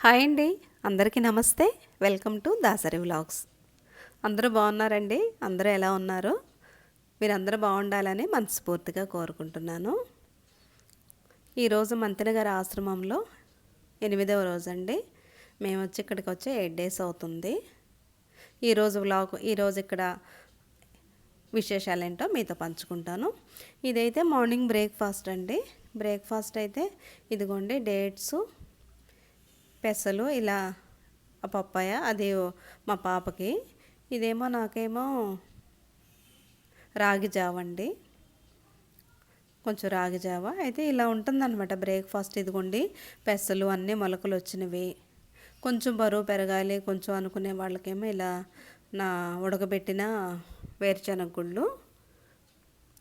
Hi అండి. అందరికీ నమస్తే. Welcome to Dasari vlogs. అందరూ బాగున్నారండి? అందరూ ఎలా ఉన్నారు? మీరందరూ బాగుండాలని మనస్ఫూర్తిగా కోరుకుంటున్నాను. ఈరోజు మంతెన గారి ఆశ్రమంలో ఎనిమిదవ రోజు అండి మేము వచ్చి ఇక్కడికి వచ్చి ఎయిట్ డేస్ అవుతుంది. ఈరోజు వ్లాగ్ ఈరోజు ఇక్కడ విశేషాలు ఏంటో మీతో పంచుకుంటాను. ఇదైతే మార్నింగ్ బ్రేక్ఫాస్ట్ అండి. బ్రేక్ఫాస్ట్ అయితే ఇదిగోండి డేట్స్ పెసలు ఇలా ఆ పప్పాయ అది మా పాపకి. ఇదేమో నాకేమో రాగి జావ అండి. కొంచెం రాగి జావ. అయితే ఇలా ఉంటుందన్నమాట బ్రేక్ఫాస్ట్ ఇదిగోండి. పెసలు అన్నీ మొలకలు వచ్చినవి. కొంచెం బరువు పెరగాలి కొంచెం అనుకునే వాళ్ళకేమో ఇలా నా ఉడకబెట్టిన వేరుశనగ గుళ్ళు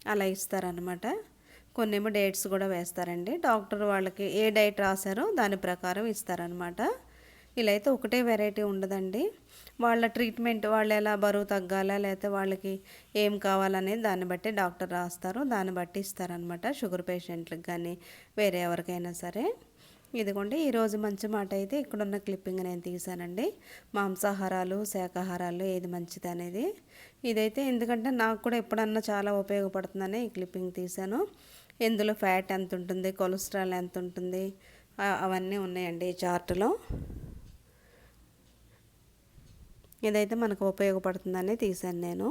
అలా ఇస్తారనమాట కొన్నేమో డేట్స్ కూడా వేస్తారండి. డాక్టర్ వాళ్ళకి ఏ డైట్ రాశారో దాని ప్రకారం ఇస్తారనమాట ఇలా అయితే ఒకటే వెరైటీ ఉండదండి. వాళ్ళ ట్రీట్మెంట్ వాళ్ళు ఎలా బరువు తగ్గాలా లేకపోతే వాళ్ళకి ఏం కావాలనేది దాన్ని బట్టి డాక్టర్ రాస్తారు. దాన్ని బట్టి ఇస్తారనమాట షుగర్ పేషెంట్లకు కానీ వేరే ఎవరికైనా సరే. ఇదిగోండి ఈరోజు మంచి మాట అయితే ఇక్కడున్న క్లిప్పింగ్ నేను తీసానండి మాంసాహారాలు శాకాహారాలు ఏది మంచిది అనేది. ఇదైతే ఎందుకంటే నాకు కూడా ఎప్పుడన్నా చాలా ఉపయోగపడుతుందని ఈ క్లిప్పింగ్ తీశాను. ఇందులో ఫ్యాట్ ఎంత ఉంటుంది కొలెస్ట్రాల్ ఎంత ఉంటుంది అవన్నీ ఉన్నాయండి ఈ చార్టులో. ఇదైతే మనకు ఉపయోగపడుతుందని తీశాను నేను.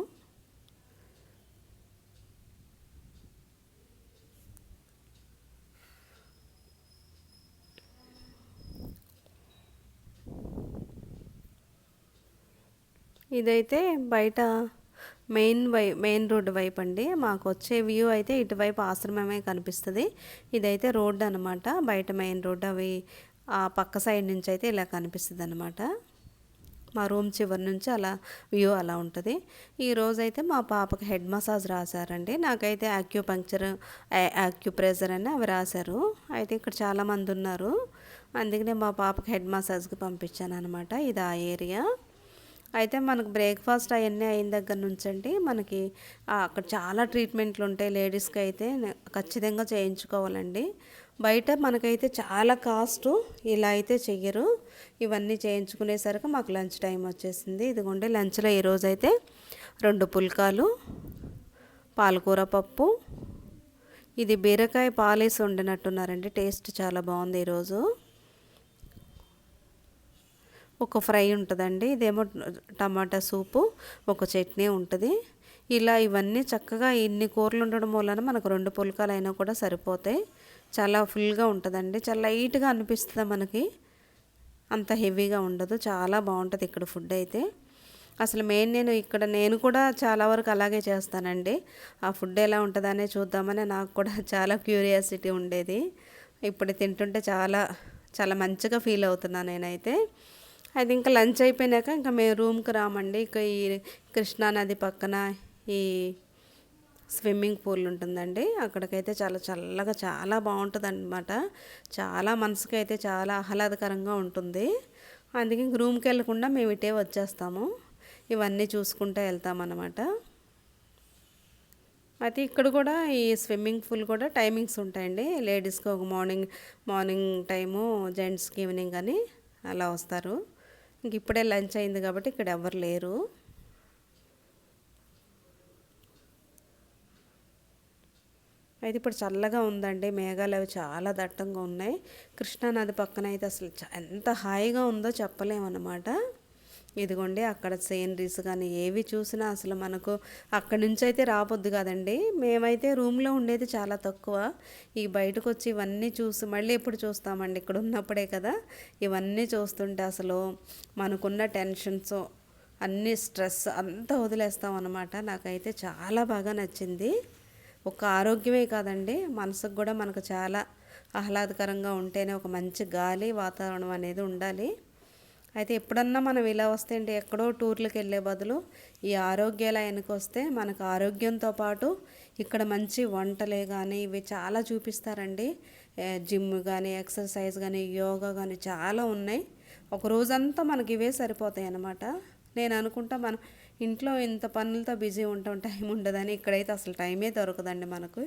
ఇదైతే బయట మెయిన్ వై మెయిన్ రోడ్డు వైపు అండి. మాకు వచ్చే వ్యూ అయితే ఇటువైపు ఆశ్రమమే కనిపిస్తుంది. ఇదైతే రోడ్డు అనమాట బయట మెయిన్ రోడ్డు అవి ఆ పక్క సైడ్ నుంచి అయితే ఇలా కనిపిస్తుంది అనమాట మా రూమ్ చివరి నుంచి అలా వ్యూ అలా ఉంటుంది. ఈ అయితే మా పాపకి హెడ్ మసాజ్ రాశారండి. నాకైతే యాక్యూపంక్చర్ యాక్యూప్రెజర్ అని అవి రాశారు. అయితే ఇక్కడ చాలామంది ఉన్నారు. అందుకనే మా పాపకి హెడ్ మసాజ్కి పంపించాను అనమాట ఇది ఆ ఏరియా. అయితే మనకు బ్రేక్ఫాస్ట్ అవన్నీ అయిన దగ్గర నుంచి అండి మనకి అక్కడ చాలా ట్రీట్మెంట్లు ఉంటాయి లేడీస్కి అయితే ఖచ్చితంగా చేయించుకోవాలండి. బయట మనకైతే చాలా కాస్ట్ ఇలా అయితే చెయ్యరు. ఇవన్నీ చేయించుకునేసరికి మాకు లంచ్ టైం వచ్చేసింది. ఇదిగోండి లంచ్లో ఈరోజు అయితే రెండు పుల్కాలు పాలకూర పప్పు ఇది బీరకాయ పాలేసి వండినట్టున్నారండి. టేస్ట్ చాలా బాగుంది ఈరోజు. ఒక ఫ్రై ఉంటుందండి. ఇదేమో టమాటా సూపు ఒక చట్నీ ఉంటుంది. ఇలా ఇవన్నీ చక్కగా ఇన్ని కూరలు ఉండడం వలన మనకు రెండు పుల్కాలు అయినా కూడా సరిపోతాయి. చాలా ఫుల్గా ఉంటుందండి. చాలా లైట్గా అనిపిస్తుంది మనకి. అంత హెవీగా ఉండదు. చాలా బాగుంటుంది ఇక్కడ ఫుడ్ అయితే. అసలు మెయిన్ నేను ఇక్కడ నేను కూడా చాలా వరకు అలాగే చేస్తానండి. ఆ ఫుడ్ ఎలా ఉంటుందనే చూద్దామని నాకు కూడా చాలా క్యూరియాసిటీ ఉండేది. ఇప్పుడు తింటుంటే చాలా చాలా మంచిగా ఫీల్ అవుతున్నాను నేనైతే. అది ఇంకా లంచ్ అయిపోయినాక ఇంకా మేము రూమ్కి రామండి. ఇక ఈ కృష్ణా నది పక్కన ఈ స్విమ్మింగ్ పూల్ ఉంటుందండి. అక్కడికైతే చాలా చల్లగా చాలా బాగుంటుంది అనమాట చాలా మనసుకి అయితే చాలా ఆహ్లాదకరంగా ఉంటుంది. అందుకే ఇంక రూమ్కి వెళ్ళకుండా మేము ఇటే వచ్చేస్తాము. ఇవన్నీ చూసుకుంటూ వెళ్తామన్నమాట. అయితే ఇక్కడ కూడా ఈ స్విమ్మింగ్ పూల్ కూడా టైమింగ్స్ ఉంటాయండి. లేడీస్కి ఒక మార్నింగ్ మార్నింగ్ టైము జెంట్స్కి ఈవినింగ్ అని అలా వస్తారు. ఇంక ఇప్పుడే లంచ్ అయింది కాబట్టి ఇక్కడ ఎవరు లేరు. అయితే ఇప్పుడు చల్లగా ఉందండి. మేఘాలు అవి చాలా దట్టంగా ఉన్నాయి. కృష్ణానది పక్కన అయితే అసలు ఎంత హాయిగా ఉందో చెప్పలేమన్నమాట. ఇదిగోండి అక్కడ సీనరీస్ కానీ ఏవి చూసినా అసలు మనకు అక్కడి నుంచి అయితే రాబొద్దు కదండి. మేమైతే రూమ్లో ఉండేది చాలా తక్కువ. ఈ బయటకు వచ్చి ఇవన్నీ చూసి మళ్ళీ ఎప్పుడు చూస్తామండి? ఇక్కడ ఉన్నప్పుడే కదా. ఇవన్నీ చూస్తుంటే అసలు మనకున్న టెన్షన్స్ అన్ని స్ట్రెస్ అంతా వదిలేస్తాం అన్నమాట నాకైతే చాలా బాగా నచ్చింది. ఒక ఆరోగ్యమే కాదండి. మనసుకు కూడా మనకు చాలా ఆహ్లాదకరంగా ఉంటేనే ఒక మంచి గాలి వాతావరణం అనేది ఉండాలి. అయితే ఎప్పుడన్నా మనం ఇలా వస్తే అంటే ఎక్కడో టూర్లకు వెళ్ళే బదులు ఈ ఆరోగ్యాలయానికి వస్తే మనకు ఆరోగ్యంతో పాటు ఇక్కడ మంచి వంటలే కానీ ఇవి చాలా చూపిస్తారండి. జిమ్ కానీ ఎక్సర్సైజ్ కానీ యోగా కానీ చాలా ఉన్నాయి. ఒక రోజంతా మనకి ఇవే సరిపోతాయి అన్నమాట. నేను అనుకుంటా మనం ఇంట్లో ఇంత పనులతో బిజీ ఉంటాం టైం ఉండదని ఇక్కడైతే అసలు టైమే దొరకదండి మనకు.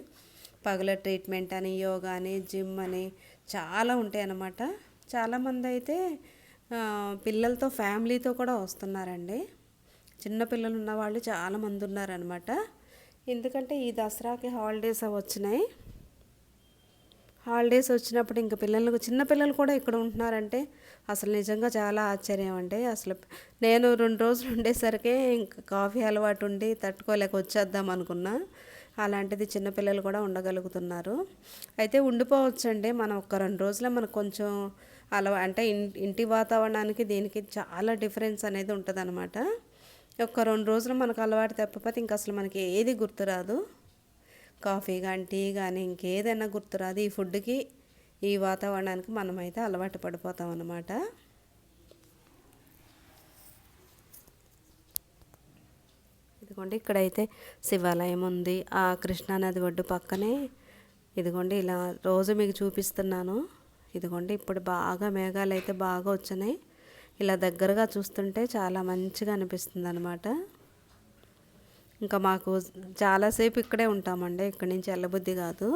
పగల ట్రీట్మెంట్ అని యోగా అని జిమ్ అని చాలా ఉంటాయి అన్నమాట చాలామంది అయితే పిల్లలతో ఫ్యామిలీతో కూడా వస్తున్నారండి. చిన్న పిల్లలు ఉన్న వాళ్ళు చాలామంది ఉన్నారనమాట ఎందుకంటే ఈ దసరాకి హాలిడేస్ వచ్చినాయి. హాలిడేస్ వచ్చినప్పుడు ఇంకా పిల్లలకు చిన్న పిల్లలు కూడా ఇక్కడ ఉంటున్నారంటే అసలు నిజంగా చాలా ఆశ్చర్యం అండి. అసలు నేను రెండు రోజులు ఉండేసరికి ఇంకా కాఫీ అలవాటు ఉండి తట్టుకోలేక వచ్చేద్దాం అనుకున్నా. అలాంటిది చిన్నపిల్లలు కూడా ఉండగలుగుతున్నారు. అయితే ఉండిపోవచ్చండి. మనం ఒక రెండు రోజులే మనకు కొంచెం అలవా అంటే ఇంటి వాతావరణానికి దీనికి చాలా డిఫరెన్స్ అనేది ఉంటుంది అనమాట ఒక రెండు రోజులు మనకు అలవాటు తప్పకపోతే ఇంక అసలు మనకి ఏది గుర్తురాదు కాఫీ కానీ టీ కానీ ఇంకేదైనా గుర్తురాదు ఈ ఫుడ్కి ఈ వాతావరణానికి మనమైతే అలవాటు పడిపోతాం అన్నమాట. ఇదిగోండి ఇక్కడైతే శివాలయం ఉంది. ఆ కృష్ణానది ఒడ్డు పక్కనే. ఇదిగోండి ఇలా రోజు మీకు చూపిస్తున్నాను. ఇదిగోండి ఇప్పుడు బాగా మేఘాలు అయితే బాగా వచ్చినాయి. ఇలా దగ్గరగా చూస్తుంటే చాలా మంచిగా అనిపిస్తుంది అనమాట ఇంకా మాకు చాలాసేపు ఇక్కడే ఉంటామండి ఇక్కడి నుంచి వెళ్ళబుద్ధి కాదు.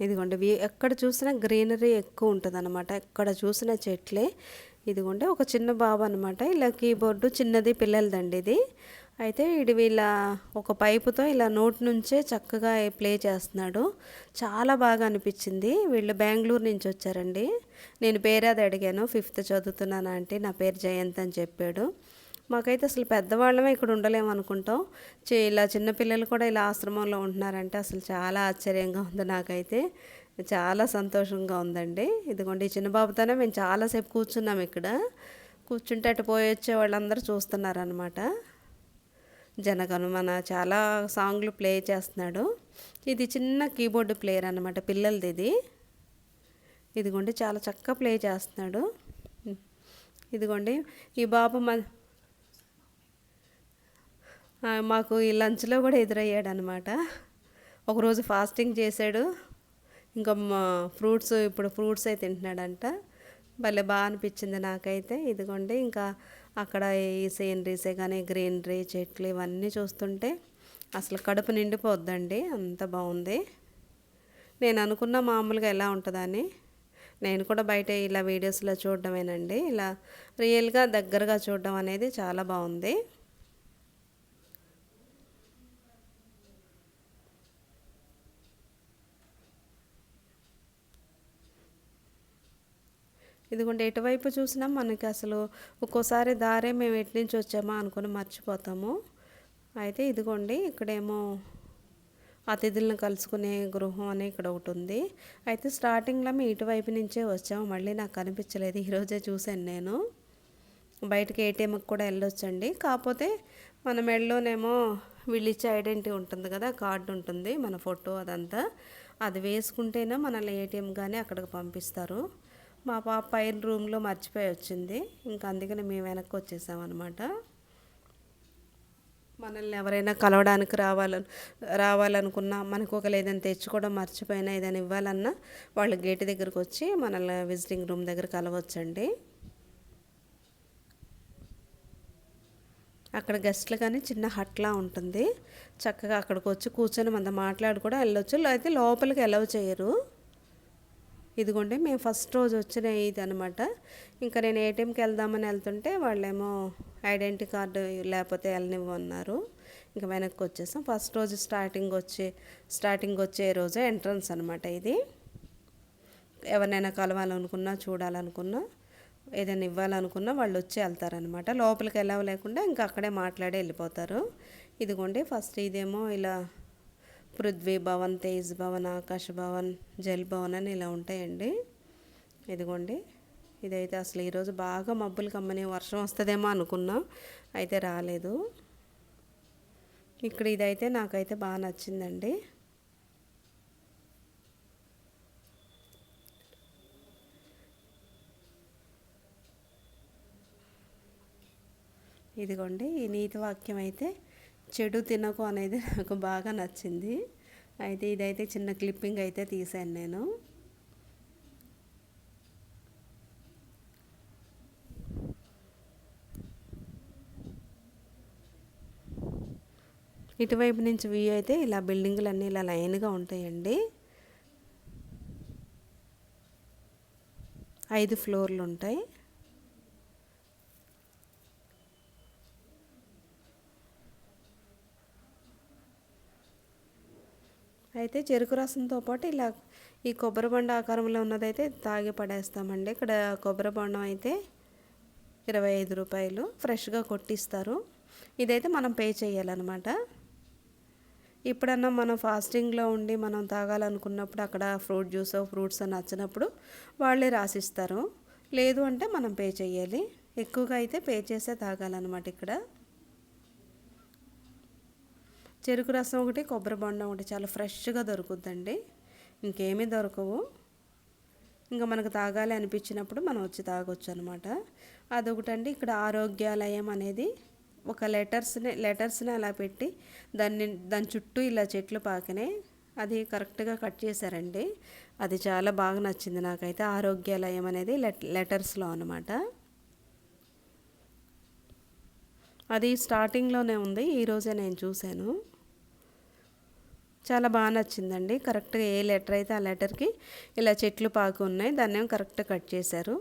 ఇదిగోండి ఎక్కడ చూసినా గ్రీనరీ ఎక్కువ ఉంటుంది అనమాట ఎక్కడ చూసినా చెట్లే. ఇదిగోండి ఒక చిన్న బాబు అనమాట ఇలా కీబోర్డు చిన్నది పిల్లలదండి ఇది. అయితే ఇది వీళ్ళ ఒక పైపుతో ఇలా నోట్ నుంచే చక్కగా ప్లే చేస్తున్నాడు. చాలా బాగా అనిపించింది. వీళ్ళు బెంగళూరు నుంచి వచ్చారండి. నేను పేరేది అడిగాను. ఫిఫ్త్ చదువుతున్నాను అంటే నా పేరు జయంత్ అని చెప్పాడు. మాకైతే అసలు పెద్దవాళ్ళమే ఇక్కడ ఉండలేము అనుకుంటాం. ఇలా చిన్నపిల్లలు కూడా ఇలా ఆశ్రమంలో ఉంటున్నారంటే అసలు చాలా ఆశ్చర్యంగా ఉంది నాకైతే. చాలా సంతోషంగా ఉందండి. ఇదిగోండి ఈ చిన్న బాబుతోనే మేము చాలాసేపు కూర్చున్నాం ఇక్కడ. కూర్చుంటే అటు పోయి వచ్చే వాళ్ళందరూ చూస్తున్నారనమాట జనగణమన చాలా సాంగ్లు ప్లే చేస్తున్నాడు. ఇది చిన్న కీబోర్డ్ ప్లేయర్ అనమాట పిల్లలది ఇది. ఇదిగోండి చాలా చక్కగా ప్లే చేస్తున్నాడు. ఇదిగోండి ఈ బాబు మ మాకు ఈ లంచ్లో కూడా ఎదురయ్యాడు అనమాట ఒకరోజు ఫాస్టింగ్ చేశాడు. ఇంకా ఫ్రూట్స్ ఇప్పుడు ఫ్రూట్స్ అయితే తింటున్నాడంట. భలే బాగా అనిపించింది నాకైతే. ఇదిగోండి ఇంకా అక్కడ ఈ సీనరీసే కానీ గ్రీనరీ చెట్లు ఇవన్నీ చూస్తుంటే అసలు కడుపు నిండిపోద్దండి. అంత బాగుంది. నేను అనుకున్న మామూలుగా ఎలా ఉంటుందని. నేను కూడా బయట ఇలా వీడియోస్లో చూడడమేనండి. ఇలా రియల్గా దగ్గరగా చూడడం అనేది చాలా బాగుంది. ఇదిగోండి ఎటువైపు చూసినా మనకి అసలు ఒక్కోసారి దారే మేము ఎటు నుంచి వచ్చామో అనుకుని మర్చిపోతాము. అయితే ఇదిగోండి ఇక్కడేమో అతిథులను కలుసుకునే గృహం అని ఇక్కడ ఒకటి ఉంది. అయితే స్టార్టింగ్లో మేము ఇటువైపు నుంచే వచ్చాము మళ్ళీ నాకు కనిపించలేదు ఈరోజే చూశాను నేను. బయటకి ఏటీఎంకి కూడా వెళ్ళొచ్చండి. కాకపోతే మన మెడలోనేమో వీళ్ళిచ్చే ఐడెంటిటీ ఉంటుంది కదా కార్డు ఉంటుంది మన ఫోటో అదంతా. అది వేసుకుంటేనే మనల్ని ఏటీఎం కానీ అక్కడికి పంపిస్తారు. మా పాప పైన రూమ్లో మర్చిపోయి వచ్చింది. ఇంకా అందుకని మేము వెనక్కి వచ్చేసామన్నమాట. మనల్ని ఎవరైనా కలవడానికి రావాలని రావాలనుకున్నా మనకు ఒకరు ఏదైనా తెచ్చుకోవడం మర్చిపోయినా ఏదైనా ఇవ్వాలన్నా వాళ్ళు గేట్ దగ్గరకు వచ్చి మనల్ని విజిటింగ్ రూమ్ దగ్గర కలవచ్చండి. అక్కడ గెస్ట్లు కానీ చిన్న హట్లా ఉంటుంది. చక్కగా అక్కడికి వచ్చి కూర్చొని మన మాట్లాడి కూడా వెళ్ళొచ్చు. అయితే లోపలికి ఎలవ్ చేయరు. ఇదిగోండి మేము ఫస్ట్ రోజు వచ్చిన ఇది అనమాట ఇంకా నేను ఏటీఎంకి వెళ్దామని వెళ్తుంటే వాళ్ళేమో ఐడెంటిటీ కార్డు లేకపోతే వెళ్ళనివ్వన్నారు ఇంకా వెనక్కి వచ్చేసాం. ఫస్ట్ రోజు స్టార్టింగ్ వచ్చే స్టార్టింగ్ వచ్చే రోజు ఎంట్రన్స్ అనమాట ఇది. ఎవరినైనా కలవాలనుకున్నా చూడాలనుకున్నా ఏదైనా ఇవ్వాలనుకున్నా వాళ్ళు వచ్చి వెళ్తారనమాట లోపలికి వెళ్ళవలేకుండా ఇంకా అక్కడే మాట్లాడి వెళ్ళిపోతారు. ఇదిగోండి ఫస్ట్ ఇదేమో ఇలా పృథ్వీ భవన్ తేజ్ భవన్ ఆకాశ భవన్ జల్ భవన్ అని ఇలా ఉంటాయండి. ఇదిగోండి. ఇదైతే అసలు ఈరోజు బాగా మబ్బులు కమ్మని వర్షం వస్తుందేమో అనుకున్నా అయితే రాలేదు. ఇక్కడ ఇదైతే నాకైతే బాగా నచ్చిందండి. ఇదిగోండి ఈ నీతి వాక్యం అయితే చెడు తినకు అనేది నాకు బాగా నచ్చింది. అయితే ఇదైతే చిన్న క్లిప్పింగ్ అయితే తీశాను నేను. ఇటువైపు నుంచి వ్యూ అయితే ఇలా బిల్డింగులు అన్నీ ఇలా లైన్గా ఉంటాయండి. ఐదు ఫ్లోర్లు ఉంటాయి. అయితే చెరుకు రసంతో పాటు ఇలా ఈ కొబ్బరి బండ ఆకారంలో ఉన్నదైతే తాగి పడేస్తామండి. ఇక్కడ కొబ్బరి బొండం అయితే ఇరవై ఐదు రూపాయలు. ఫ్రెష్గా కొట్టిస్తారు. ఇదైతే మనం పే చేయాలన్నమాట. ఇప్పుడన్నా మనం ఫాస్టింగ్లో ఉండి మనం తాగాలనుకున్నప్పుడు అక్కడ ఫ్రూట్ జ్యూస్ ఫ్రూట్స్ నచ్చినప్పుడు వాళ్ళే రాసిస్తారు. లేదు అంటే మనం పే చేయాలి. ఎక్కువగా అయితే పే చేసే తాగాలన్నమాట ఇక్కడ. చెరుకు రసం ఒకటి కొబ్బరి బొండం ఒకటి చాలా ఫ్రెష్గా దొరుకుద్దండి. ఇంకేమీ దొరకవు. ఇంకా మనకు తాగాలి అనిపించినప్పుడు మనం వచ్చి తాగొచ్చు అనమాట అదొకటండి ఇక్కడ ఆరోగ్యాలయం అనేది. ఒక లెటర్స్ని లెటర్స్ని అలా పెట్టి దాన్ని దాని చుట్టూ ఇలా చెట్లు పాకనే అది కరెక్ట్గా కట్ చేశారండి. అది చాలా బాగా నచ్చింది నాకైతే ఆరోగ్యాలయం అనేది లెట్ లెటర్స్లో అనమాట అది స్టార్టింగ్లోనే ఉంది ఈరోజే నేను చూశాను. చాలా బాగా నచ్చిందండి. కరెక్ట్గా ఏ లెటర్ అయితే ఆ లెటర్కి ఇలా చెట్లు పాకు ఉన్నాయి దాన్ని కరెక్ట్గా కట్ చేశారు.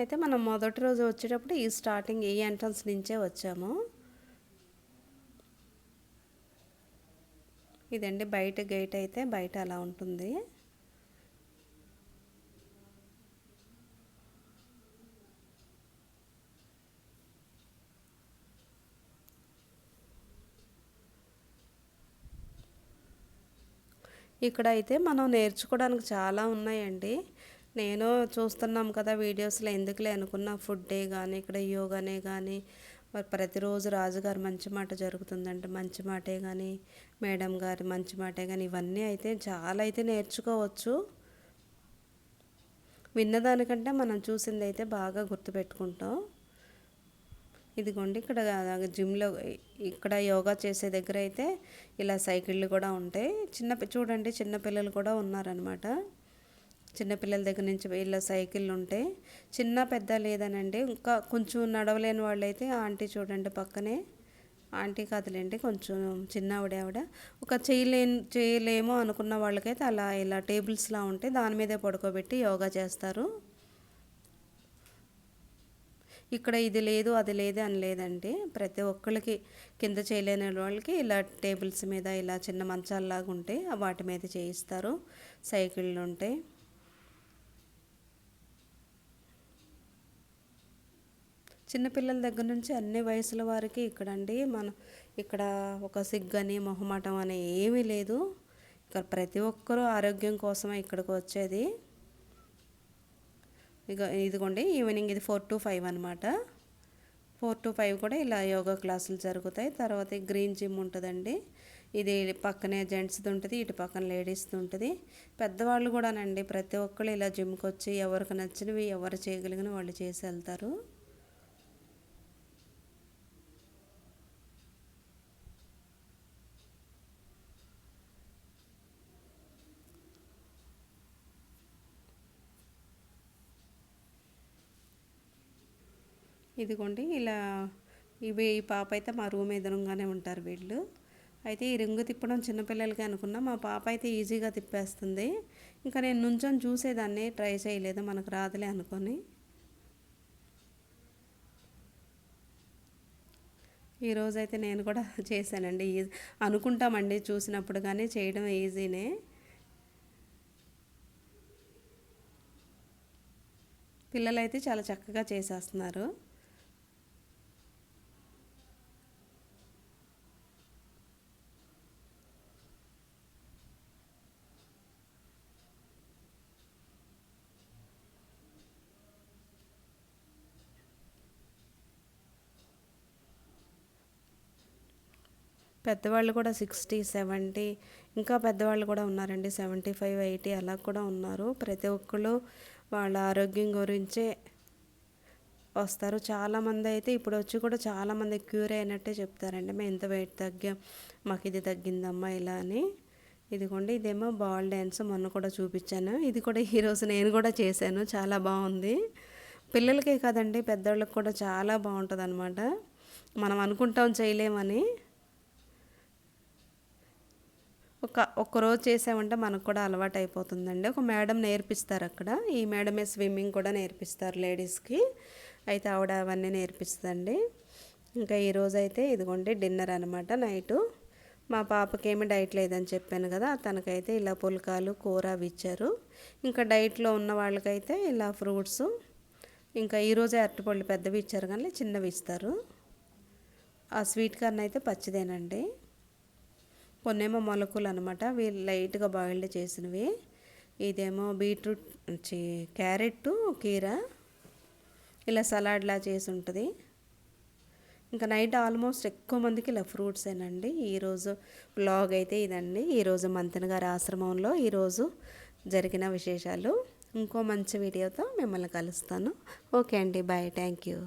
అయితే మనం మొదటి రోజు వచ్చేటప్పుడు ఈ స్టార్టింగ్ ఈ ఎంట్రన్స్ నుంచే వచ్చాము. ఇదండి బయట గేట్ అయితే బయట అలా ఉంటుంది. ఇక్కడ అయితే మనం నేర్చుకోవడానికి చాలా ఉన్నాయండి. నేను చూస్తున్నాం కదా వీడియోస్లో ఎందుకులే అనుకున్న ఫుడ్ డే కానీ ఇక్కడ యోగానే కానీ మరి ప్రతిరోజు రాజుగారు మంచి మాట జరుగుతుందంటే మంచి మాటే కానీ మేడం గారి మంచి మాటే కానీ ఇవన్నీ అయితే చాలా అయితే నేర్చుకోవచ్చు. విన్నదానికంటే మనం చూసింది అయితే బాగా గుర్తుపెట్టుకుంటాం. ఇదిగోండి ఇక్కడ జిమ్లో ఇక్కడ యోగా చేసే దగ్గర అయితే ఇలా సైకిళ్ళు కూడా ఉంటాయి. చిన్న చూడండి చిన్నపిల్లలు కూడా ఉన్నారనమాట చిన్నపిల్లల దగ్గర నుంచి వీళ్ళ సైకిళ్ళు ఉంటాయి చిన్న పెద్ద లేదనండి ఇంకా కొంచెం నడవలేని వాళ్ళైతే ఆంటీ చూడండి పక్కనే. ఆంటీ కాదులేండి కొంచెం చిన్న ఆవిడ ఆవిడ. ఒక చేయలేని చేయలేమో అనుకున్న వాళ్ళకైతే అలా ఇలా టేబుల్స్లా ఉంటే దాని మీదే పడుకోబెట్టి యోగా చేస్తారు. ఇక్కడ ఇది లేదు అది లేదు అని లేదండి. ప్రతి ఒక్కరికి కింద చేయలేని వాళ్ళకి ఇలా టేబుల్స్ మీద ఇలా చిన్న మంచాల్లాగా ఉంటాయి వాటి మీద చేయిస్తారు. సైకిళ్ళు ఉంటాయి చిన్నపిల్లల దగ్గర నుంచి అన్ని వయసుల వారికి ఇక్కడ అండి మన ఇక్కడ ఒక సిగ్గని మొహమాటం అని ఏమీ లేదు. ఇక్కడ ప్రతి ఒక్కరూ ఆరోగ్యం కోసమే ఇక్కడికి వచ్చేది. ఇక ఇదిగోండి ఈవినింగ్ ఇది ఫోర్ టు ఫైవ్ అనమాట ఫోర్ టు ఫైవ్ కూడా ఇలా యోగా క్లాసులు జరుగుతాయి. తర్వాత గ్రీన్ జిమ్ ఉంటుందండి. ఇది పక్కనే జెంట్స్ది ఉంటుంది ఇటు పక్కన లేడీస్ది ఉంటుంది. పెద్దవాళ్ళు కూడానండి ప్రతి ఒక్కళ్ళు ఇలా జిమ్కి వచ్చి ఎవరికి నచ్చినవి ఎవరు చేయగలిగిన వాళ్ళు చేసి వెళ్తారు. ఇదిగోండి ఇలా ఇవి ఈ పాప అయితే మా రూమ్ ఎదురుగానే ఉంటారు వీళ్ళు. అయితే ఈ రింగు తిప్పడం చిన్నపిల్లలకి అనుకున్నా మా పాప అయితే ఈజీగా తిప్పేస్తుంది. ఇంకా నేను నుంచొని చూసేదాన్ని ట్రై చేయలేదు మనకు రాదులే అనుకొని. ఈరోజైతే నేను కూడా చేశానండి. అనుకుంటామండి చూసినప్పుడు కానీ చేయడం ఈజీనే. పిల్లలైతే చాలా చక్కగా చేసేస్తున్నారు. పెద్దవాళ్ళు కూడా సిక్స్టీ సెవెంటీ ఇంకా పెద్దవాళ్ళు కూడా ఉన్నారండి. సెవెంటీ ఫైవ్ ఎయిటీ అలా కూడా ఉన్నారు. ప్రతి ఒక్కళ్ళు వాళ్ళ ఆరోగ్యం గురించే వస్తారు. చాలామంది అయితే ఇప్పుడు వచ్చి కూడా చాలామంది క్యూర్ అయినట్టే చెప్తారండి. మేము ఇంత వెయిట్ తగ్గాం మాకు ఇది తగ్గిందమ్మా ఇలా అని. ఇదిగోండి ఇదేమో బాల్ డ్యాన్స్ మొన్న కూడా చూపించాను. ఇది కూడా ఈరోజు నేను కూడా చేశాను. చాలా బాగుంది. పిల్లలకే కాదండి పెద్దవాళ్ళకి కూడా చాలా బాగుంటుంది అనమాట మనం అనుకుంటాం చేయలేమని. ఒక ఒక్కరోజు చేసామంటే మనకు కూడా అలవాటు అయిపోతుందండి ఒక మేడం నేర్పిస్తారు అక్కడ. ఈ మేడమే స్విమ్మింగ్ కూడా నేర్పిస్తారు లేడీస్కి. అయితే ఆవిడ అవన్నీ నేర్పిస్తుందండి. ఇంకా ఈరోజు అయితే ఇదిగోండి డిన్నర్ అనమాట నైటు. మా పాపకి డైట్ లేదని చెప్పాను కదా తనకైతే ఇలా పుల్కాలు కూర అవి ఇచ్చారు. ఇంకా డైట్లో ఉన్న వాళ్ళకైతే ఇలా ఫ్రూట్స్. ఇంకా ఈరోజే అరటిపళ్ళు పెద్దవి ఇచ్చారు కానీ చిన్నవి ఇస్తారు. ఆ స్వీట్ కార్న్ అయితే పచ్చిదేనండి. కొన్నేమో మొలకలు అనమాట వీళ్ళు లైట్గా బాయిల్డ్ చేసినవి. ఇదేమో బీట్రూట్ క్యారెట్ కీర. ఇలా సలాడ్లా చేసి ఉంటుంది ఇంకా నైట్ ఆల్మోస్ట్ ఎక్కువ మందికి ఇలా ఫ్రూట్సేనండి. ఈరోజు బ్లాగ్ అయితే ఇదండి. ఈరోజు మంతన్ గారి ఆశ్రమంలో ఈరోజు జరిగిన విశేషాలు. ఇంకో మంచి వీడియోతో మిమ్మల్ని కలుస్తాను. ఓకే అండి. బాయ్. Thank you.